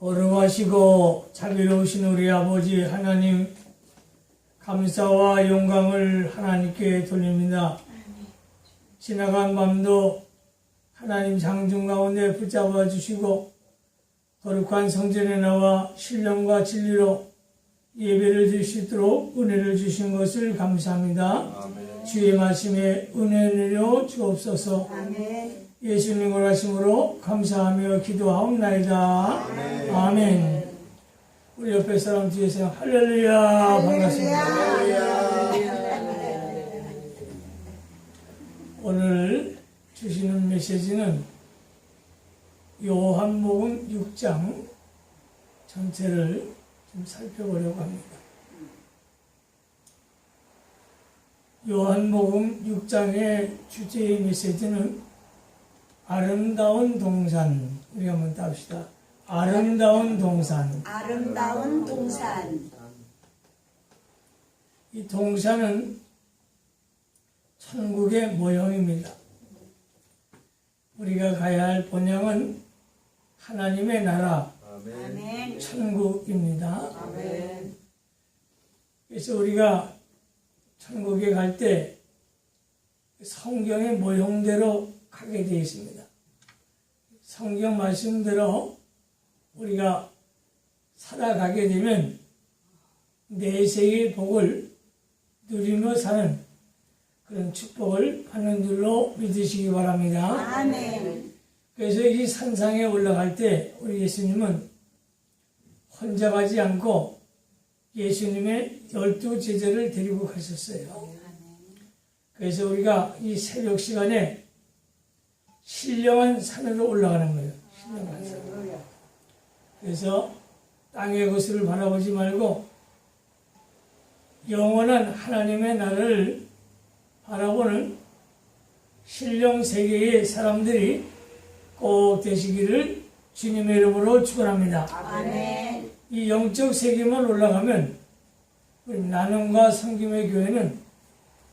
거룩하시고 자비로우신 우리 아버지 하나님 감사와 영광을 하나님께 돌립니다. 지나간 밤도 하나님 장중 가운데 붙잡아 주시고 거룩한 성전에 나와 신령과 진리로 예배를 드릴 수 있도록 은혜를 주신 것을 감사합니다. 주의 말씀에 은혜 내려 주옵소서. 예수님 을 하심으로 감사하며 기도하옵나이다. 아멘. 우리 옆에 사람 뒤에서 할렐루야 반갑습니다. 오늘 주시는 메시지는 요한복음 6장 전체를 좀 살펴보려고 합니다. 요한복음 6장의 주제의 메시지는 아름다운 동산 우리 한번 따봅시다. 아름다운 동산 아름다운 동산 이 동산은 천국의 모형입니다. 우리가 가야 할 본향은 하나님의 나라 아멘 천국입니다. 아멘 그래서 우리가 천국에 갈 때 성경의 모형대로 가게 되어 있습니다. 성경 말씀대로 우리가 살아가게 되면 내세의 복을 누리며 사는 그런 축복을 받는 줄로 믿으시기 바랍니다. 아멘 그래서 이 산상에 올라갈 때 우리 예수님은 혼자 가지 않고 예수님의 열두 제자를 데리고 가셨어요. 그래서 우리가 이 새벽 시간에 신령한 산으로 올라가는 거예요. 신령한 산. 그래서 땅의 것을 바라보지 말고 영원한 하나님의 나라를 바라보는 신령 세계의 사람들이 꼭 되시기를 주님의 이름으로 축원합니다. 아멘 이 영적 세계만 올라가면 우리 나눔과 성김의 교회는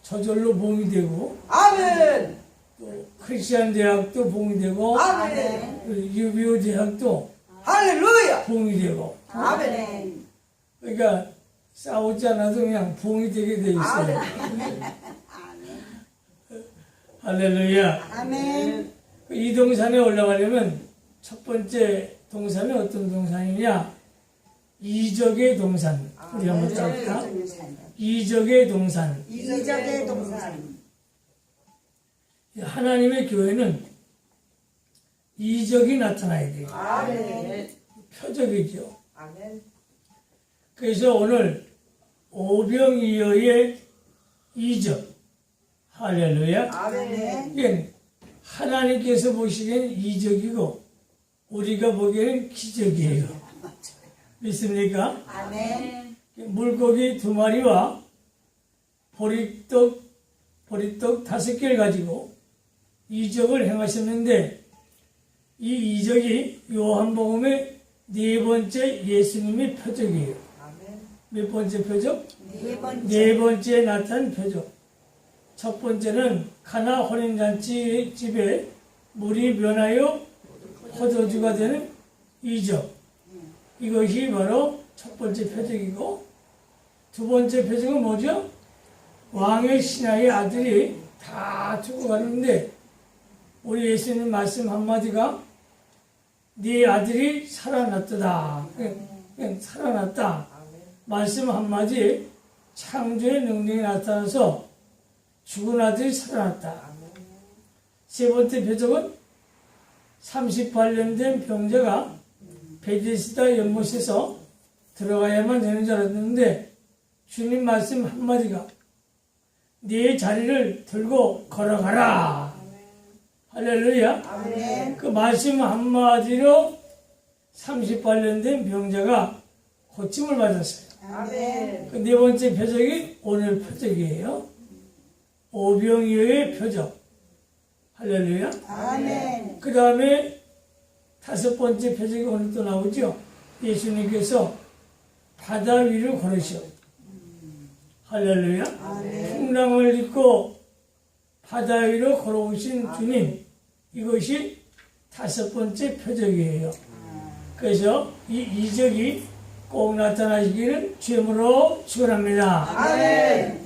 저절로 봉이 되고 아멘. 또 크리스천 대학도 봉이 되고 아멘. 그 유비오 대학도 할렐루야. 봉이 되고 아멘 그러니까 싸우지 않아도 그냥 봉이 되게 돼 있어요. 할렐루야. 아멘 이 동산에 올라가려면 첫 번째 동산은 어떤 동산이냐? 이적의 동산. 우리 한번 따볼까? 이적의 동산. 이적의 동산 하나님의 교회는 이적이 나타나야 돼요. 아멘. 표적이죠. 아멘. 그래서 오늘 오병이어의 이적. 할렐루야. 아멘. 이게 하나님께서 보시기엔 이적이고 우리가 보기에는 기적이에요. 믿습니까? 아멘 물고기 두 마리와 보리떡, 보리떡 다섯 개를 가지고 이적을 행하셨는데 이 이적이 요한복음의 네 번째 예수님의 표적이에요. 아멘. 몇 번째 표적? 네 번째 네 번째 나타난 표적. 첫 번째는 가나 혼인잔치 집에 물이 변하여 포도주가 되는 이적. 이것이 바로 첫 번째 표적이고 두 번째 표적은 뭐죠? 왕의 신하의 아들이 다 죽어가는데 우리 예수님 말씀 한마디가 네 아들이 살아났다. 살아났다. 말씀 한마디 창조의 능력이 나타나서 죽은 아들이 살아났다. 세 번째 표적은 38년 된 병자가 베데스다 연못에서 들어가야만 되는 줄 알았는데 주님 말씀 한마디가 네 자리를 들고 걸어가라. 할렐루야. 아멘 그 말씀 한마디로 38년 된 병자가 고침을 받았어요. 아멘. 그 네 번째 표적이 오늘 표적이에요. 오병이어의 표적. 할렐루야. 아멘 그 다음에 다섯 번째 표적이 오늘 또 나오죠. 예수님께서 바다 위를 걸으셔. 할렐루야. 풍랑을 딛고 바다 위로 걸어오신 주님. 이것이 다섯 번째 표적이에요. 그래서 이 이적이 꼭 나타나시기를 주님으로 축원합니다. 아멘.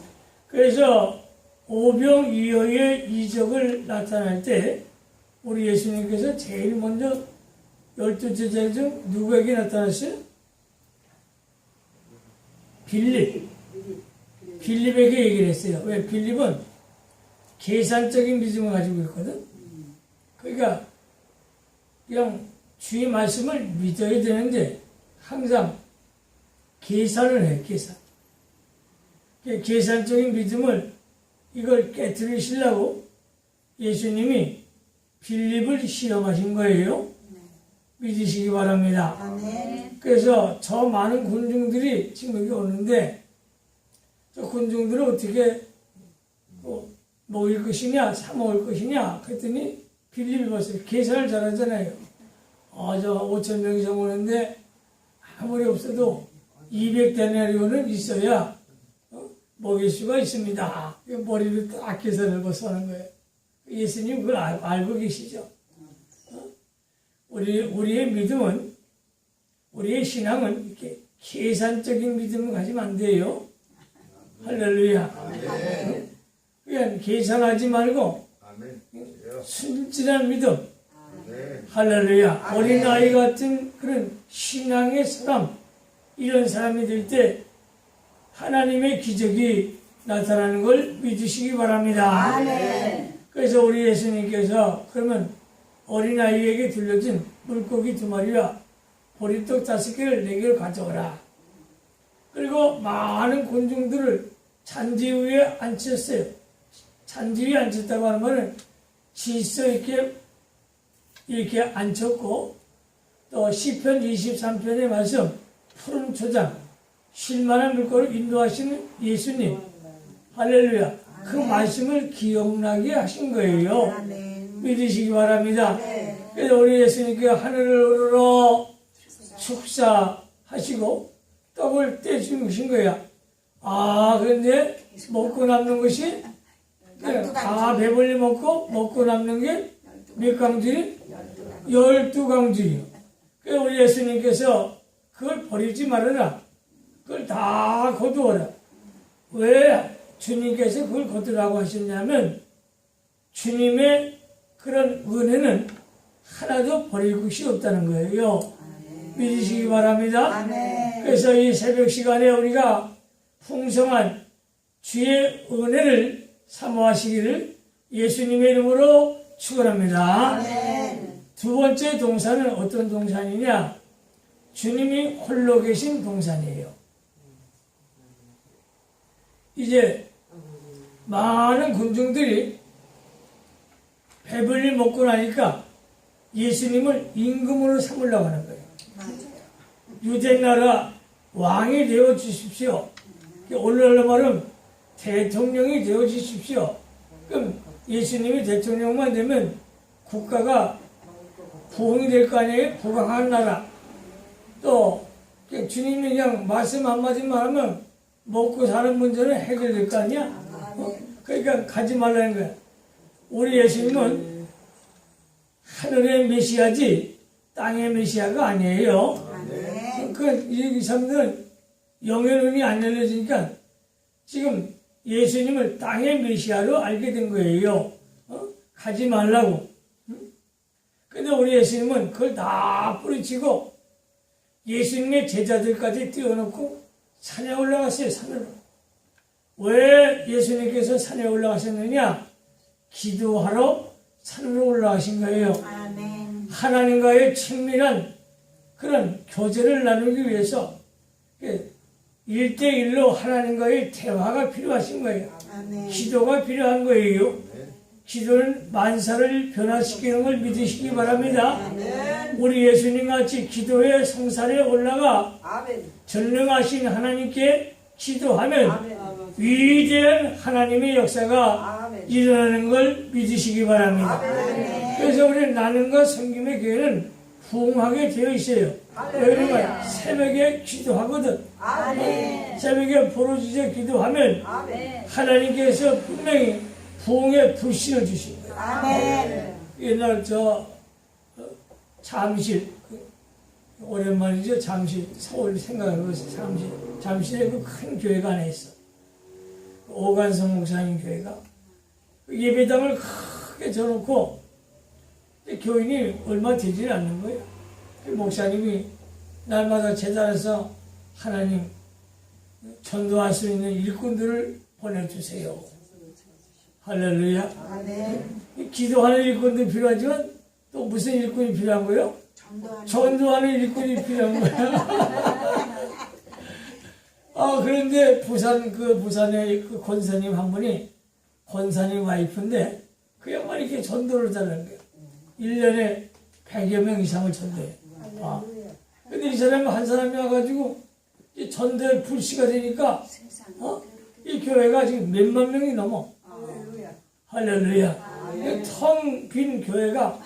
그래서 오병이어의 이적을 나타날 때 우리 예수님께서 제일 먼저 열두 제자 중 누구에게 나타났어요? 빌립. 빌립에게 얘기를 했어요. 왜? 빌립은 계산적인 믿음을 가지고 있거든. 그러니까 그냥 주의 말씀을 믿어야 되는데 항상 계산을 해, 계산. 그 계산적인 믿음을 이걸 깨뜨리시려고 예수님이 빌립을 시험하신 거예요. 믿으시기 바랍니다. 아멘. 그래서 저 많은 군중들이 지금 여기 오는데 저 군중들을 어떻게 뭐 먹일 것이냐, 사 먹을 것이냐 그랬더니 봤어요. 계산을 잘하잖아요. 아, 저 5천 명 이상 오는데 아무리 없어도 200데나리온은 있어야 어? 먹일 수가 있습니다. 그 머리를 딱 계산을 벗어 하는 거예요. 예수님 그걸 알, 알고 계시죠. 어? 우리, 우리의 믿음은 우리의 신앙은 이렇게 계산적인 믿음을 가지면 안 돼요. 할렐루야. 그냥 계산하지 말고. 순진한 믿음. 네. 할렐루야. 어린아이 같은 그런 신앙의 사람, 이런 사람이 될 때 하나님의 기적이 나타나는 걸 믿으시기 바랍니다. 그래서 우리 예수님께서 그러면 어린아이에게 들려준 물고기 두 마리와 보리떡 다섯 개를 네 개를 가져오라. 그리고 많은 곤중들을 잔디 위에 앉혔어요. 잔디 위에 앉혔다고 하는 말은 질서 있게 이렇게 앉혔고 또 시편 23편의 말씀 푸른 초장 쉴만한 물고를 인도하시는 예수님 할렐루야 그 말씀을 기억나게 하신 거예요. 믿으시기 바랍니다. 그래서 우리 예수님께 하늘을 우러러 축사하시고 떡을 떼주신 거야. 아, 그런데 먹고 남는 것이 그냥 다 배불리 먹고 먹고 남는 게 몇 강주리? 열두 강주리요. 그래서 우리 예수님께서 그걸 버리지 말아라. 그걸 다 거두어라. 왜 주님께서 그걸 거두라고 하셨냐면 주님의 그런 은혜는 하나도 버릴 것이 없다는 거예요. 믿으시기 바랍니다. 아멘. 그래서 이 새벽 시간에 우리가 풍성한 주의 은혜를 사모하시기를 예수님의 이름으로 축원합니다. 두 번째 동사는 어떤 동산이냐? 주님이 홀로 계신 동산이에요. 이제 많은 군중들이 배불리 먹고 나니까 예수님을 임금으로 삼으려고 하는 거예요. 유대 나라 왕이 되어 주십시오. 오늘날 말은 대통령이 되어 주십시오. 그럼 예수님이 대통령만 되면 국가가 부흥이 될 거 아니에요? 부강한 나라. 또 주님이 그냥 말씀 한마디만 하면 먹고 사는 문제는 해결될 거 아니야? 어? 그러니까 가지 말라는 거야. 우리 예수님은 하늘의 메시아지 땅의 메시아가 아니에요. 아멘. 그, 이 사람들은 영의 눈이 안 열려지니까 지금 예수님을 땅의 메시아로 알게 된 거예요. 어? 가지 말라고. 응? 근데 우리 예수님은 그걸 다 뿌리치고 예수님의 제자들까지 띄워놓고 산에 올라갔어요, 산으로. 왜 예수님께서 산에 올라가셨느냐? 기도하러 산으로 올라가신 거예요. 아멘. 하나님과의 친밀한 그런 교제를 나누기 위해서 일대일로 하나님과의 대화가 필요하신 거예요. 아멘. 기도가 필요한 거예요. 기도는 만사를 변화시키는 걸 믿으시기 바랍니다. 아멘. 우리 예수님 같이 기도의 성산에 올라가 아멘. 전능하신 하나님께 기도하면 아멘. 위대한 하나님의 역사가 아멘. 일어나는 걸 믿으시기 바랍니다. 아멘. 그래서 우리 나눔과 섬김의 교회는 부흥하게 되어 있어요. 왜냐면 새벽에 기도하거든. 아멘. 새벽에 부르짖어 기도하면 아멘. 하나님께서 분명히 부흥의 불신을 주신 거예요. 아멘. 옛날 저 어, 잠실 그 오랜만이죠. 잠시 서울 생각해보세요. 잠시 잠시에 그 큰 교회가 하나 있어. 오간성 목사님 교회가 그 예배당을 크게 져놓고 교인이 얼마 되지 않는 거예요. 그 목사님이 날마다 재단에서 하나님 전도할 수 있는 일꾼들을 보내주세요. 할렐루야. 아멘. 기도하는 일꾼도 필요하지만 또 무슨 일꾼이 필요한 거예요? 전도하는 전도하는 일꾼이 필요한 거야. 아, 그런데 부산, 그 부산의 그 권사님 한 분이 권사님 와이프인데 그 양반이 이렇게 전도를 잘하는 거예요. 1년에 100여 명 이상을 전도해. 아. 근데 이 사람이 한 사람이 와가지고 이 전도에 불씨가 되니까. 어? 이 교회가 지금 몇만 명이 넘어. 할렐루야. 텅 빈 교회가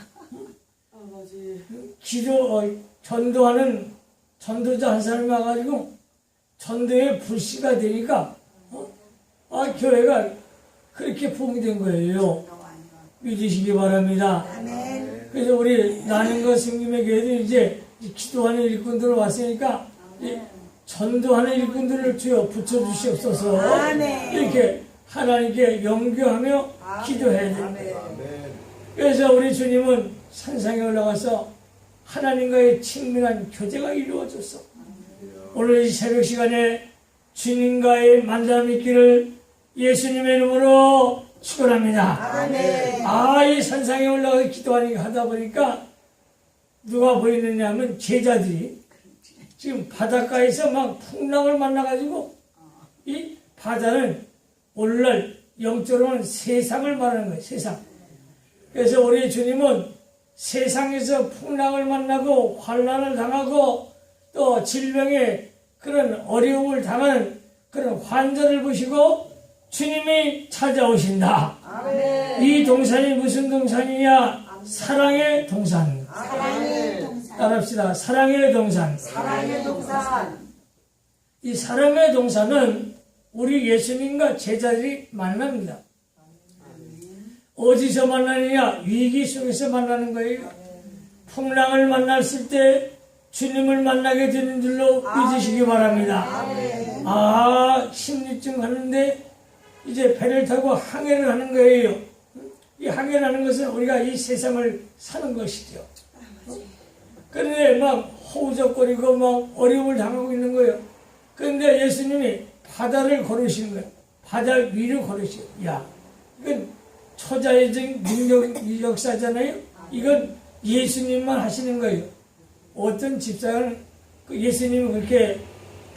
기도, 어, 전도하는 전도자 한 사람이 와가지고 전도에 불씨가 되니까 어? 아, 교회가 그렇게 부흥된 거예요. 믿으시기 바랍니다. 아멘. 그래서 우리 나는 것 승님의 교회도 이제 이 기도하는 일꾼들 왔으니까 이 전도하는 일꾼들을 주여 붙여주시옵소서. 이렇게 하나님께 영교하며 기도해야 됩니다. 그래서 우리 주님은 산상에 올라가서 하나님과의 친밀한 교제가 이루어졌어. 오늘 이 새벽 시간에 주님과의 만남이 있기를 예수님의 이름으로 축원합니다. 아멘. 아, 이 산상에 올라가서 기도하니 하다 보니까 누가 보이느냐 하면 제자들이 지금 바닷가에서 막 풍랑을 만나가지고 이 바다는 오늘날 영적으로는 세상을 말하는 거예요, 세상. 그래서 우리 주님은 세상에서 풍랑을 만나고 환란을 당하고 또 질병에 그런 어려움을 당하는 그런 환자를 보시고 주님이 찾아오신다. 아멘. 이 동산이 무슨 동산이냐? 사랑의 동산. 사랑의 동산. 따라합시다. 사랑의 동산. 사랑의 동산. 이 사랑의 동산은 우리 예수님과 제자들이 만납니다. 어디서 만나느냐? 위기 속에서 만나는 거예요. 풍랑을 만났을 때 주님을 만나게 되는 줄로 믿으시기 바랍니다. 아, 십리쯤 갔는데 이제 배를 타고 항해를 하는 거예요. 이 항해를 하는 것은 우리가 이 세상을 사는 것이죠. 그런데 막 호우적거리고 막 어려움을 당하고 있는 거예요. 그런데 예수님이 바다를 걸으시는 거예요. 바다 위로 걸으시요. 야, 이건 초자의적 능력 역사잖아요. 이건 예수님만 하시는 거예요. 어떤 집사는 그 예수님이 그렇게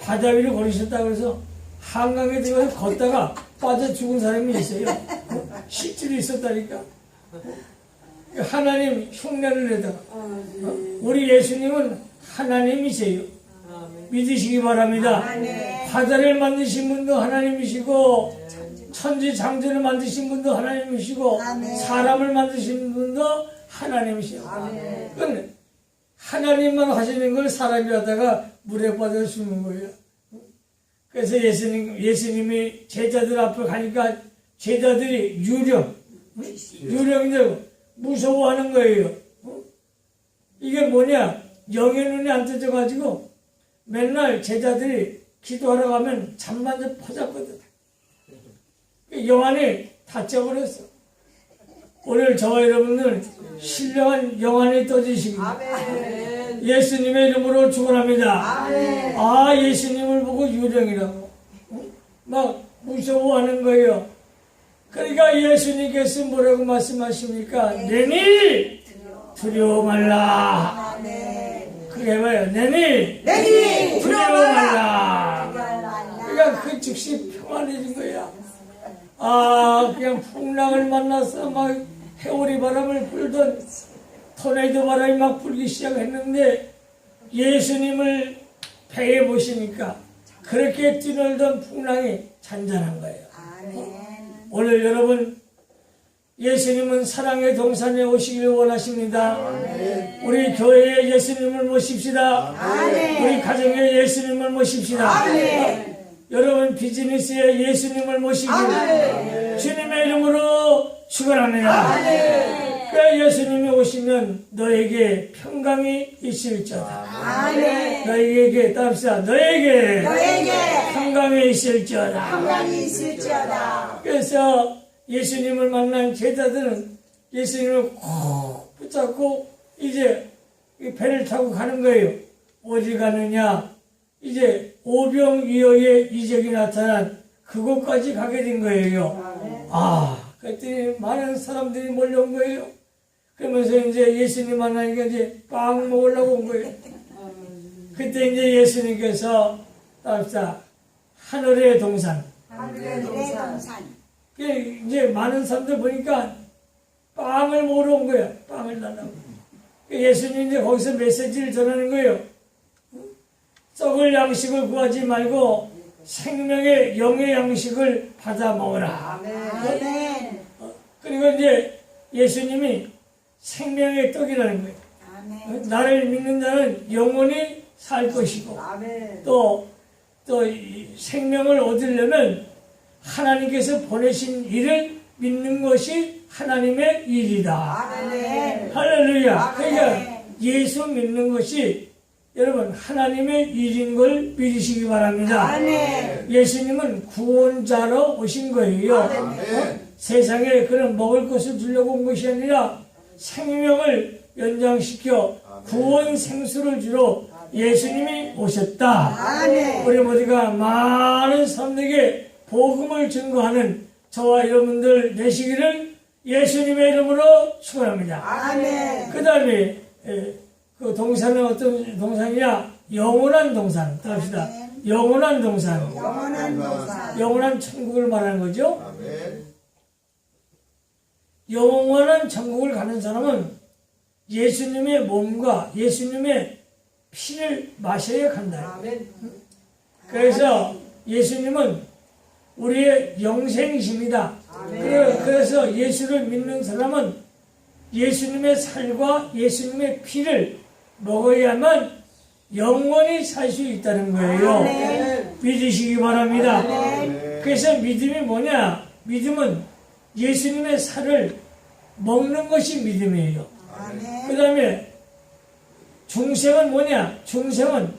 바다 위로 걸으셨다고 그래서 한강에 들어가서 걷다가 빠져 죽은 사람이 있어요. 어? 실제로 있었다니까. 하나님 흉내를 내다가 어? 우리 예수님은 하나님이세요. 믿으시기 바랍니다. 바다를 만드신 분도 하나님이시고 천지 창조를 만드신 분도 하나님이시고 사람을 만드신 분도 하나님이시고 그건 하나님만 하시는 걸 사람이 하다가 물에 빠져 죽는 거예요. 그래서 예수님, 예수님이 제자들 앞에 가니까 제자들이 유령, 유령이라고 무서워하는 거예요. 어? 이게 뭐냐? 영의 눈이 안 떠져가지고 맨날 제자들이 기도하러 가면 잠만 좀 퍼잡거든. 영 안에 다쳐버렸어. 오늘 저와 여러분들 신령한 영 안에 떠지시기 아멘. 예수님의 이름으로 축원합니다. 아 예수님을 보고 유령이라고 어? 막 무서워하는 거예요. 그러니까 예수님께서 뭐라고 말씀하십니까? 내니 두려워 말라. 아멘. 그게 뭐예요? 내니 두려워 말라. 그러니까 그 즉시 평안해진 거야. 아 그냥 풍랑을 만나서 막 해오리 바람을 불던 토네이도 바람이 막 불기 시작했는데 예수님을 배에 모시니까 그렇게 뛰놀던 풍랑이 잔잔한 거예요. 아멘. 오늘 여러분 예수님은 사랑의 동산에 오시기를 원하십니다. 우리 교회에 예수님을 모십시다. 우리 가정에 예수님을 모십시다. 여러분 비즈니스에 예수님을 모시기를 주님의 이름으로 축원합니다. 그 예수님이 오시면 너에게 평강이 있을지어다. 아멘. 너에게 따릅시다. 너에게 너에게 평강이 있을지어다. 평강이 있을지어다. 그래서 예수님을 만난 제자들은 예수님을 꼭 붙잡고 이제 이 배를 타고 가는 거예요. 어디 가느냐? 이제 오병이어의 이적이 나타난 그곳까지 가게 된 거예요. 아, 그랬더니 많은 사람들이 몰려온 거예요. 그러면서 이제 예수님 만나니까 이제 빵 먹으려고 온 거예요. 그때 이제 예수님께서 따릅시다. 하늘의 동산. 하늘의 동산. 그 이제 많은 사람들 보니까 빵을 먹으러 온 거야. 빵을 달라고. 그 예수님 이제 거기서 메시지를 전하는 거예요. 썩을 양식을 구하지 말고 생명의 영의 양식을 받아 먹어라. 아멘. 그리고 이제 예수님이 생명의 떡이라는 거예요. 아멘. 나를 믿는 자는 영원히 살 것이고 아멘. 또, 또이 생명을 얻으려면 하나님께서 보내신 일을 믿는 것이 하나님의 일이다. 아멘. 할렐루야. 그러니까 예수 믿는 것이 여러분 하나님의 일인 걸 믿으시기 바랍니다. 아멘. 예수님은 구원자로 오신 거예요. 아멘. 세상에 그런 먹을 것을 주려고 온 것이 아니라 생명을 연장시켜 구원 생수를 주러 예수님이 오셨다. 아멘. 우리 모두가 많은 사람들에게 복음을 증거하는 저와 여러분들 되시기를 예수님의 이름으로 축원합니다. 그 다음에 그 동산은 어떤 동산이냐? 영원한 동산. 아멘. 영원한 동산. 영원한 동산. 영원한 천국을 말하는 거죠. 아멘. 영원한 천국을 가는 사람은 예수님의 몸과 예수님의 피를 마셔야 간다. 그래서 예수님은 우리의 영생이십니다. 그래- 그래서 예수를 믿는 사람은 예수님의 살과 예수님의 피를 먹어야만 영원히 살 수 있다는 거예요. 믿으시기 바랍니다. 그래서 믿음이 뭐냐? 믿음은 예수님의 살을 먹는 것이 믿음이에요. 그. 다음에 중생은 뭐냐? 중생은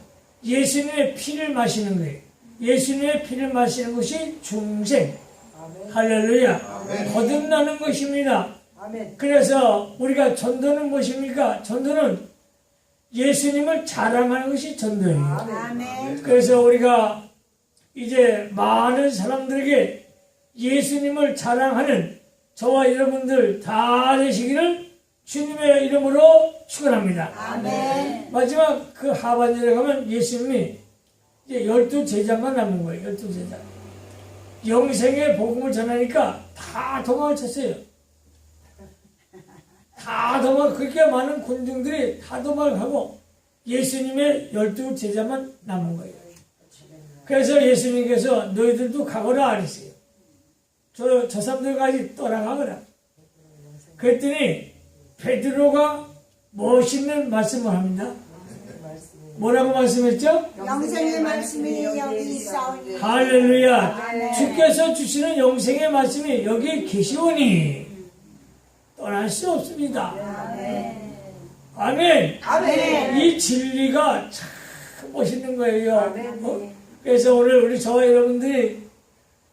예수님의 피를 마시는 거예요. 예수님의 피를 마시는 것이 중생. 아멘. 할렐루야. 아멘. 거듭나는 것입니다. 아멘. 그래서 우리가 전도는 무엇입니까? 전도는 예수님을 자랑하는 것이 전도예요. 아멘. 그래서 우리가 이제 많은 사람들에게 예수님을 자랑하는 저와 여러분들 다 되시기를 주님의 이름으로 축원합니다. 아멘. 마지막 그 하반절에 가면 예수님이 이제 열두 제자만 남은 거예요. 열두 제자. 영생의 복음을 전하니까 다 도망을 쳤어요. 다 도망, 그렇게 많은 군중들이 다 도망하고 예수님의 열두 제자만 남은 거예요. 그래서 예수님께서 너희들도 가거라 그랬어요. 저, 저 사람들까지 떠나가거라. 그랬더니 베드로가 멋있는 말씀을 합니다. 뭐라고 말씀했죠? 영생의 말씀이 여기 있사오니 할렐루야. 주께서 주시는 영생의 말씀이 여기 계시오니 떠날 수 없습니다. 아멘. 아멘. 이 진리가 참 멋있는 거예요. 어? 그래서 오늘 우리 저와 여러분들이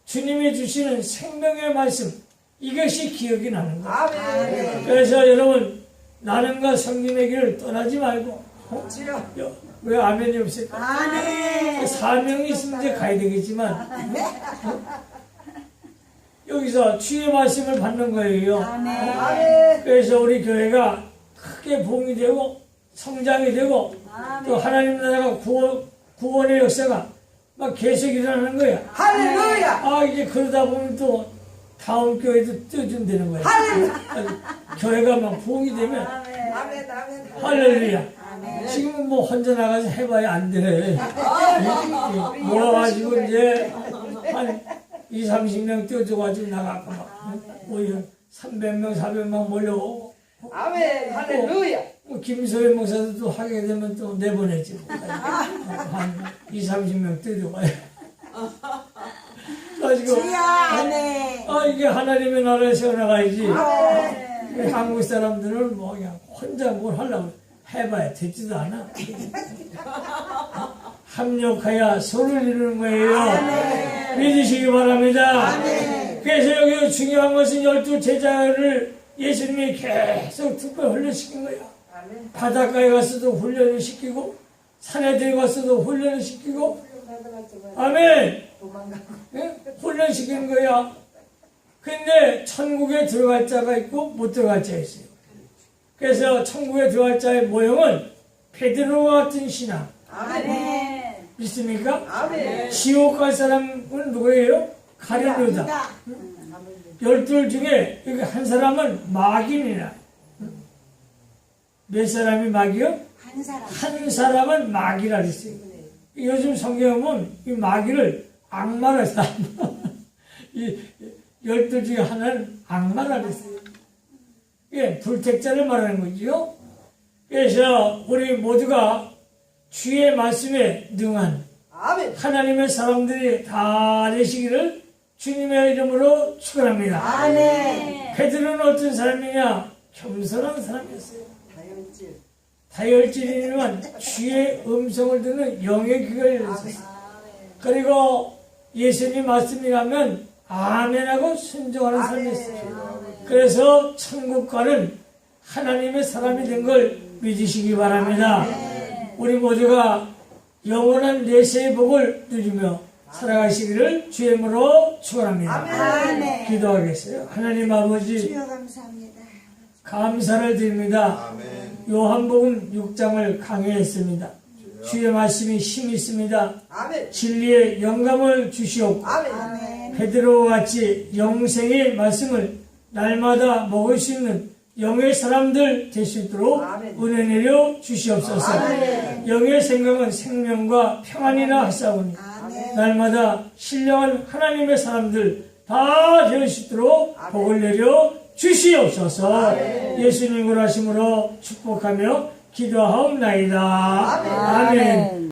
주님이 주시는 생명의 말씀 이것이 기억이 나는 거예요. 아멘. 그래서 여러분 나는과 성김의 길을 떠나지 말고 어? 왜 아멘이 없을까? 아멘. 사명이 있으면 이제 가야 되겠지만 어? 여기서 주의 말씀을 받는 거예요. 아멘. 아멘. 그래서 우리 교회가 크게 봉이 되고 성장이 되고 또 하나님 나라가 구원, 구원의 역사가 막 계속 일어나는 거야. 할렐루야. 아 이제 그러다 보면 또 다음 교회도 뛰어준다는 거야. 할렐루야. 교회가 막 부흥이 되면 아멘. 아멘. 아멘. 할렐루야. 지금은 뭐 혼자 나가서 해봐야 안 돼. 모아가지고 이제 한 2, 30명 뛰어줘가지고 나가고 막, 뭐, 300명, 400명 몰려오고, 아멘. 할렐루야. 뭐, 김소연 목사도 또 하게 되면 또 내보내지. 뭐. 한 2, 30명 뛰어줘가요. 그래가지고, 주여 아멘. 아, 이게 하나님의 나라에 세워나가야지. 아멘. 우리 한국 사람들은 뭐 그냥 혼자 뭘 하려고 해봐야 되지도 않아. 합력하여 소를 이루는 거예요. 믿으시기 바랍니다. 그래서 여기 중요한 것은 열두 제자를 예수님이 계속 특별 훈련시킨 거야. 바닷가에 가서도 훈련을 시키고 산에 들어가서도 훈련을 시키고 아멘. 예? 훈련시키는 거야. 근데 천국에 들어갈 자가 있고 못 들어갈 자가 있어요. 그래서 천국에 들어갈 자의 모형은 베드로와 같은 신앙 아멘. 믿습니까? 아멘. 지옥 갈 사람은 누구예요? 가룟유다. 다 열둘 중에 여기 한 사람은 마귀니라. 몇 사람이 마귀요? 한 사람. 한 사람은 마귀라 그랬어요. 요즘 성경에 보면 이 마귀를 악마라 했어. 이 열두 중에 하나는 악마라 그랬어요. 예, 불택자를 말하는 거지요. 그래서 우리 모두가 주의 말씀에 능한 아멘. 하나님의 사람들이 다 되시기를 주님의 이름으로 축원합니다. 아멘. 베드로는 어떤 사람이냐? 겸손한 사람이었어요. 다혈질. 다혈질이지만 주의 음성을 듣는 영의 귀가 열렸어요. 그리고 예수님 말씀이라면 아멘하고 순종하는 사람이었어요. 그래서 천국과는 하나님의 사람이 된 걸 믿으시기 바랍니다. 우리 모두가 영원한 내세의 복을 누리며 살아가시기를 주의 이름으로 축원합니다. 아멘. 기도하겠어요. 하나님 아버지 주여 감사합니다. 감사를 드립니다. 아멘. 요한복음 6장을 강의했습니다. 주의 말씀이 힘이 있습니다. 아멘. 진리의 영감을 주시옵고 아멘. 아멘. 베드로와 같이 영생의 말씀을 날마다 먹을 수 있는 영의 사람들 될 수 있도록 아멘. 은혜 내려 주시옵소서. 영의 생각은 생명과 평안이라 하사오니 아멘. 날마다 신령한 하나님의 사람들 다 될 수 있도록 복을 내려 주시옵소서. 예수님을 하심으로 축복하며 기도하옵나이다. 아멘.